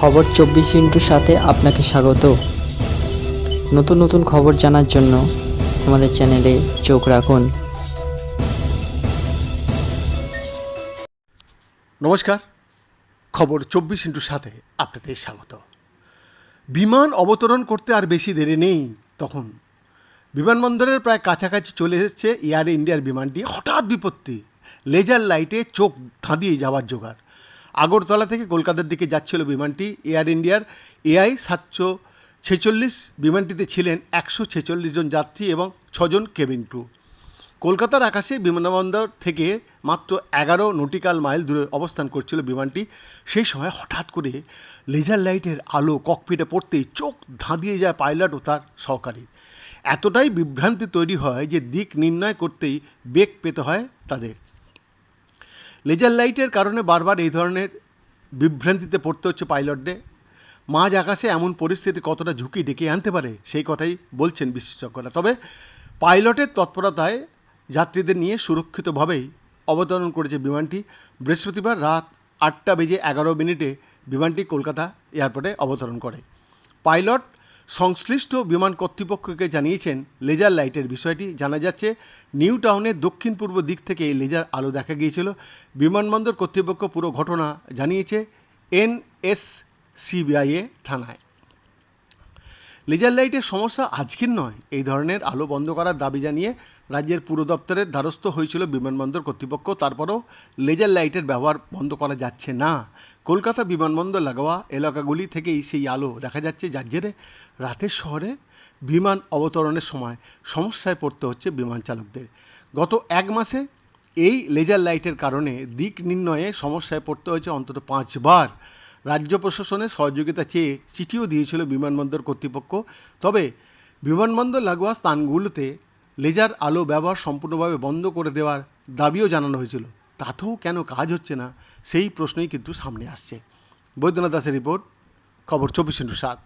খবর চব্বিশ ইন্টুর সাথে আপনাকে স্বাগত। নতুন নতুন খবর জানার জন্য আমাদের চ্যানেলে চোখ রাখুন। নমস্কার। খবর চব্বিশ ইন্টুর সাথে আপনাদের স্বাগত। বিমান অবতরণ করতে আর বেশি দেরি নেই তখন। বিমানবন্দরের প্রায় কাছাকাছি চলে এসেছে এয়ার ইন্ডিয়ার বিমানটি। হঠাৎ বিপত্তি। লেজার লাইটে চোখ ধাঁধিয়ে যাওয়ার জোগাড়। আগরতলা থেকে কলকাতার দিকে যাচ্ছিল বিমানটি এয়ার ইন্ডিয়ার এআই সাতশো ছেচল্লিশ বিমানটিতে ছিলেন একশো ছেচল্লিশ জন যাত্রী এবং ছজন কেবিন ক্রু কলকাতার আকাশে বিমানবন্দর থেকে মাত্র এগারো নটিক্যাল মাইল দূরে অবস্থান করছিল বিমানটি। সেই সময় হঠাৎ করে লেজার লাইটের আলো ককপিটে পড়তেই চোখ ধাঁধিয়ে যায় পাইলট ও তার সহকারী। এতটাই বিভ্রান্তি তৈরি হয় যে দিক নির্ণয় করতেই বেগ পেতে হয় তাদের। লেজার লাইটের কারণে বারবার এই ধরনের বিভ্রান্তিতে পড়তে হচ্ছে পাইলটদের। মাঝ আকাশে এমন পরিস্থিতি কতটা ঝুঁকি ডেকে আনতে পারে, সেই কথাই বলছেন বিশেষজ্ঞরা তবে পাইলটের তৎপরতায় যাত্রীদের নিয়ে সুরক্ষিতভাবেই অবতরণ করেছে বিমানটি। বৃহস্পতিবার রাত আটটা বেজে এগারো মিনিটে বিমানটি কলকাতা এয়ারপোর্টে অবতরণ করে। পাইলট সংশ্লিষ্ট বিমান কর্তৃপক্ষকে জানিয়েছেন, লেজার লাইটের বিষয়টি জানা যাচ্ছে, নিউ টাউনের দক্ষিণ পূর্ব দিক থেকে এই লেজার আলো দেখা গিয়েছিল। বিমানবন্দর কর্তৃপক্ষ পুরো ঘটনা জানিয়েছে এনএসসিবিআইএ থানায়। লেজার লাইটের সমস্যা আজকের নয়। এই ধরনের আলো বন্ধ করার দাবি জানিয়ে রাজ্যের পুর দপ্তরের দ্বারস্থ হয়েছিল বিমানবন্দর কর্তৃপক্ষ। তারপরও লেজার লাইটের ব্যবহার বন্ধ করা যাচ্ছে না। কলকাতা বিমানবন্দর লাগোয়া এলাকাগুলি থেকেই সেই আলো দেখা যাচ্ছে। যার জেরে রাতের শহরে বিমান অবতরণের সময় সমস্যায় পড়তে হচ্ছে বিমান চালকদের। গত এক মাসে এই লেজার লাইটের কারণে দিক নির্ণয়ে সমস্যায় পড়তে হয়েছে অন্তত পাঁচবার। রাজ্য প্রশাসনের সহযোগিতা চেয়ে চিঠিও দিয়েছিল বিমানবন্দর কর্তৃপক্ষ। তবে বিমানবন্দর লাগোয়া স্থানগুলোতে লেজার আলো ব্যবহার সম্পূর্ণভাবে বন্ধ করে দেওয়ার দাবিও জানানো হয়েছিল। তাতেও কেন কাজ হচ্ছে না, সেই প্রশ্নই কিন্তু সামনে আসছে। বৈদ্যনাথ দাসের রিপোর্ট, খবর চব্বিশ ইন্টু সাত।